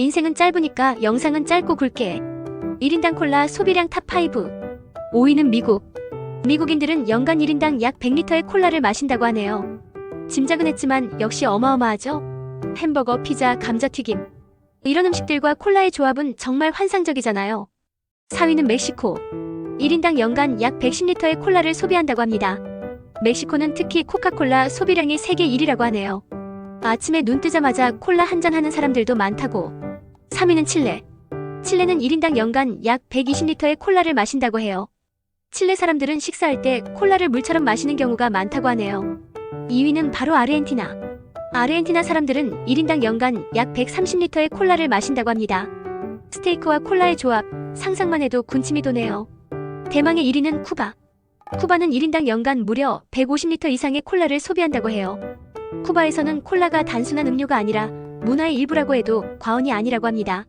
인생은 짧으니까 영상은 짧고 굵게. 1인당 콜라 소비량 탑5. 5위는 미국. 미국인들은 연간 1인당 약 100리터의 콜라를 마신다고 하네요. 짐작은 했지만 역시 어마어마하죠? 햄버거, 피자, 감자튀김. 이런 음식들과 콜라의 조합은 정말 환상적이잖아요. 4위는 멕시코. 1인당 연간 약 110리터의 콜라를 소비한다고 합니다. 멕시코는 특히 코카콜라 소비량이 세계 1위라고 하네요. 아침에 눈 뜨자마자 콜라 한 잔 하는 사람들도 많다고. 3위는 칠레. 칠레는 1인당 연간 약 120리터의 콜라를 마신다고 해요. 칠레 사람들은 식사할 때 콜라를 물처럼 마시는 경우가 많다고 하네요. 2위는 바로 아르헨티나. 아르헨티나 사람들은 1인당 연간 약 130리터의 콜라를 마신다고 합니다. 스테이크와 콜라의 조합, 상상만 해도 군침이 도네요. 대망의 1위는 쿠바. 쿠바는 1인당 연간 무려 150리터 이상의 콜라를 소비한다고 해요. 쿠바에서는 콜라가 단순한 음료가 아니라 문화의 일부라고 해도 과언이 아니라고 합니다.